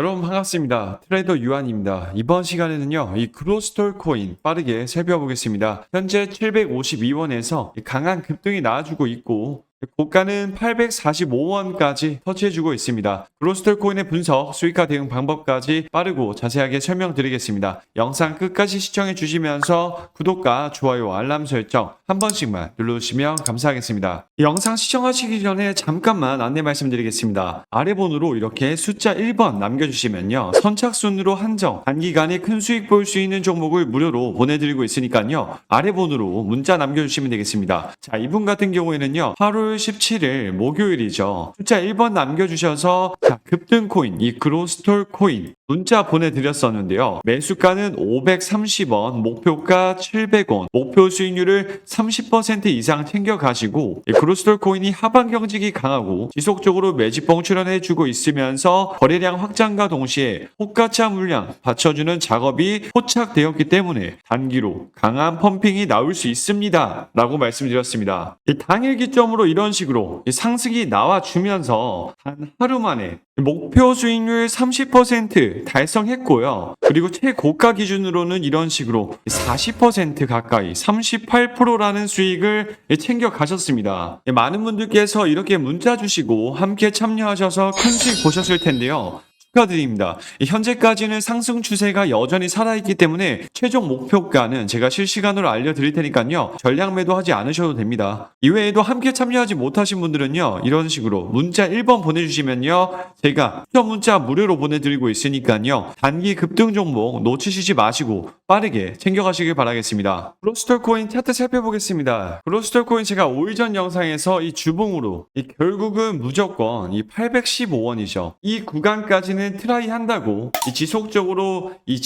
여러분 반갑습니다. 트레이더 유한입니다. 이번 시간에는요, 이 그로스톨 코인 빠르게 살펴보겠습니다. 현재 752원에서 강한 급등이 나와주고 있고, 고가는 845원까지 터치해주고 있습니다. 그로스톨 코인의 분석, 수익화 대응 방법까지 빠르고 자세하게 설명드리겠습니다. 영상 끝까지 시청해 주시면서 구독과 좋아요, 알람 설정 한 번씩만 눌러주시면 감사하겠습니다. 이 영상 시청하시기 전에 잠깐만 안내 말씀드리겠습니다. 아래 번호로 이렇게 숫자 1번 남겨주시면요. 선착순으로 한정, 단기간에 큰 수익 볼 수 있는 종목을 무료로 보내드리고 있으니까요. 아래 번호로 문자 남겨주시면 되겠습니다. 자, 이분 같은 경우에는요. 8월 17일 목요일이죠. 숫자 1번 남겨주셔서 자, 급등 코인, 이 그로스톨 코인 문자 보내드렸었는데요. 매수가는 530원, 목표가 700원, 목표 수익률을 30% 이상 챙겨가시고 이 그로스톨 코인이 하반 경직이 강하고 지속적으로 매집봉 출현해주고 있으면서 거래량 확장과 동시에 호가차 물량 받쳐주는 작업이 포착되었기 때문에 단기로 강한 펌핑이 나올 수 있습니다. 라고 말씀드렸습니다. 이 당일 기점으로 이런 식으로 이 상승이 나와주면서 단 하루 만에 목표 수익률 30% 달성했고요. 그리고 최고가 기준으로는 이런 식으로 40% 가까이 38%라는 수익을 챙겨 가셨습니다. 많은 분들께서 이렇게 문자 주시고 함께 참여하셔서 큰 수익 보셨을 텐데요. 축하드립니다. 현재까지는 상승 추세가 여전히 살아있기 때문에 최종 목표가는 제가 실시간으로 알려드릴 테니까요. 전량 매도하지 않으셔도 됩니다. 이외에도 함께 참여하지 못하신 분들은요. 이런 식으로 문자 1번 보내주시면요. 제가 추천 문자 무료로 보내드리고 있으니까요. 단기 급등 종목 놓치시지 마시고 빠르게 챙겨가시길 바라겠습니다. 브로스톨 코인 차트 살펴보겠습니다. 브로스톨 코인 제가 5일 전 영상에서 이 주봉으로 이 결국은 무조건 이 815원이죠. 이 구간까지는 트라이 한다고. 이 지속적으로 이이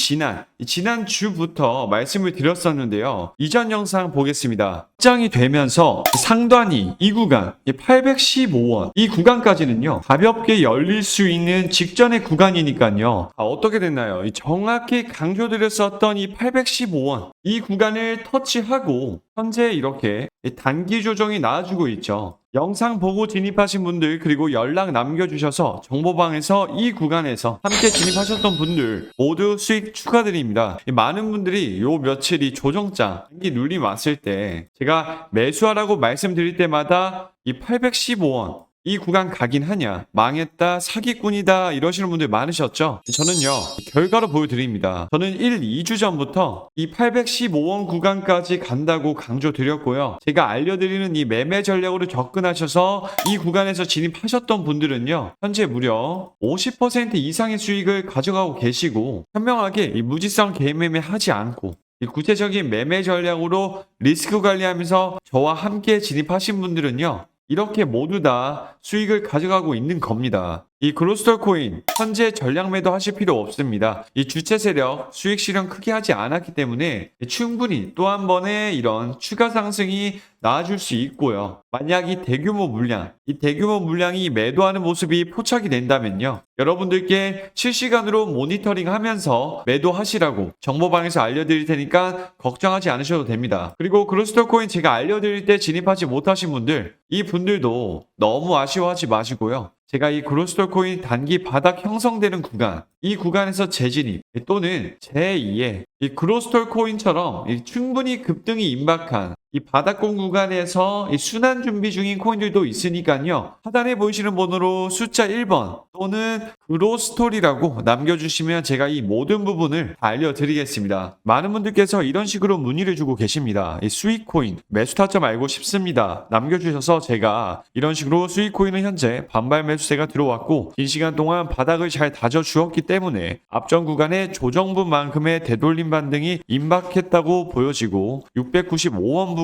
지난 주부터 말씀을 드렸었는데요. 이전 영상 보겠습니다. 확장이 되면서 상단이 이 구간 이 815원 이 구간까지는요 가볍게 열릴 수 있는 직전의 구간이니까요. 아, 어떻게 됐나요? 이 정확히 강조드렸었던 이 815원 이 구간을 터치하고 현재 이렇게 이 단기 조정이 나와주고 있죠. 영상 보고 진입하신 분들 그리고 연락 남겨주셔서 정보방에서 이 구간에서 함께 진입하셨던 분들 모두 수익 축하드립니다. 이 많은 분들이 요 며칠 이 조정장 단기 눌림 왔을 때 제가 매수하라고 말씀드릴 때마다 이 815원 이 구간 가긴 하냐? 망했다 사기꾼이다 이러시는 분들 많으셨죠? 저는요 결과로 보여드립니다. 저는 1, 2주 전부터 이 815원 구간까지 간다고 강조드렸고요. 제가 알려드리는 이 매매 전략으로 접근하셔서 이 구간에서 진입하셨던 분들은요 현재 무려 50% 이상의 수익을 가져가고 계시고 현명하게 이 무지성 개매매 하지 않고 이 구체적인 매매 전략으로 리스크 관리하면서 저와 함께 진입하신 분들은요 이렇게 모두 다 수익을 가져가고 있는 겁니다. 이 그로스톨 코인 현재 전량 매도 하실 필요 없습니다. 이 주체 세력 수익 실현 크게 하지 않았기 때문에 충분히 또 한 번의 이런 추가 상승이 나와줄 수 있고요. 만약 이 대규모 물량, 이 대규모 물량이 매도하는 모습이 포착이 된다면요. 여러분들께 실시간으로 모니터링 하면서 매도하시라고 정보방에서 알려드릴 테니까 걱정하지 않으셔도 됩니다. 그리고 그로스톨 코인 제가 알려드릴 때 진입하지 못하신 분들, 이 분들도 너무 아쉬워하지 마시고요. 제가 이 그로스톨 코인 단기 바닥 형성되는 구간, 이 구간에서 재진입 또는 제2의 이 그로스톨 코인처럼 이 충분히 급등이 임박한 이 바닥공 구간에서 이 순환 준비 중인 코인들도 있으니까요. 하단에 보이시는 번호로 숫자 1번 또는 그로스톨이라고 남겨주시면 제가 이 모든 부분을 다 알려드리겠습니다. 많은 분들께서 이런 식으로 문의를 주고 계십니다. 이 수익 코인 매수 타점 알고 싶습니다. 남겨주셔서 제가 이런 식으로 수익 코인은 현재 반발 매수세가 들어왔고 긴 시간 동안 바닥을 잘 다져 주었기 때문에 앞전 구간의 조정분만큼의 되돌림 반등이 임박했다고 보여지고 695원 부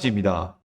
입니다.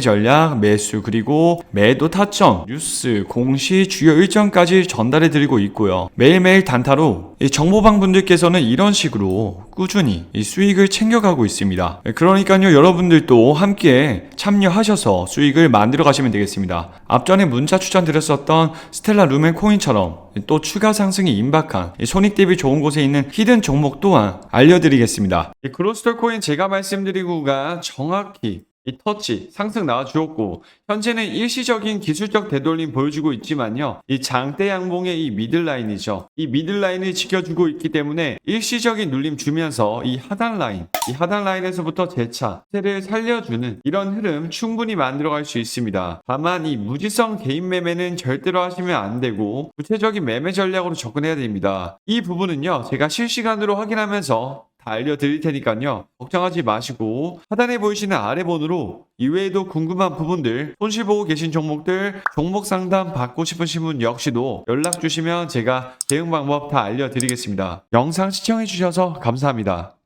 전략, 매수 그리고 매도 타점, 뉴스, 공시, 주요 일정까지 전달해 드리고 있고요. 매일매일 단타로 이 정보방 분들께서는 이런 식으로 꾸준히 이 수익을 챙겨가고 있습니다. 그러니까요, 여러분들도 함께 참여하셔서 수익을 만들어 가시면 되겠습니다. 앞전에 문자 추천드렸었던 스텔라 루멘 코인처럼 또 추가 상승이 임박한 이 손익 대비 좋은 곳에 있는 히든 종목 또한 알려드리겠습니다. 이 그로스톨 코인 제가 말씀드리고가 정확히 이 터치 상승 나와주었고 현재는 일시적인 기술적 되돌림 보여주고 있지만요 이 장대 양봉의 이 미들라인이죠. 이 미들라인을 지켜주고 있기 때문에 일시적인 눌림 주면서 이 하단 라인 이 하단 라인에서부터 재차 세를 살려주는 이런 흐름 충분히 만들어갈 수 있습니다. 다만 이 무지성 개인 매매는 절대로 하시면 안 되고 구체적인 매매 전략으로 접근해야 됩니다. 이 부분은요 제가 실시간으로 확인하면서 다 알려드릴 테니까요. 걱정하지 마시고 하단에 보이시는 아래 번호로 이외에도 궁금한 부분들, 손실 보고 계신 종목들, 종목 상담 받고 싶으신 분 역시도 연락 주시면 제가 대응 방법 다 알려드리겠습니다. 영상 시청해 주셔서 감사합니다.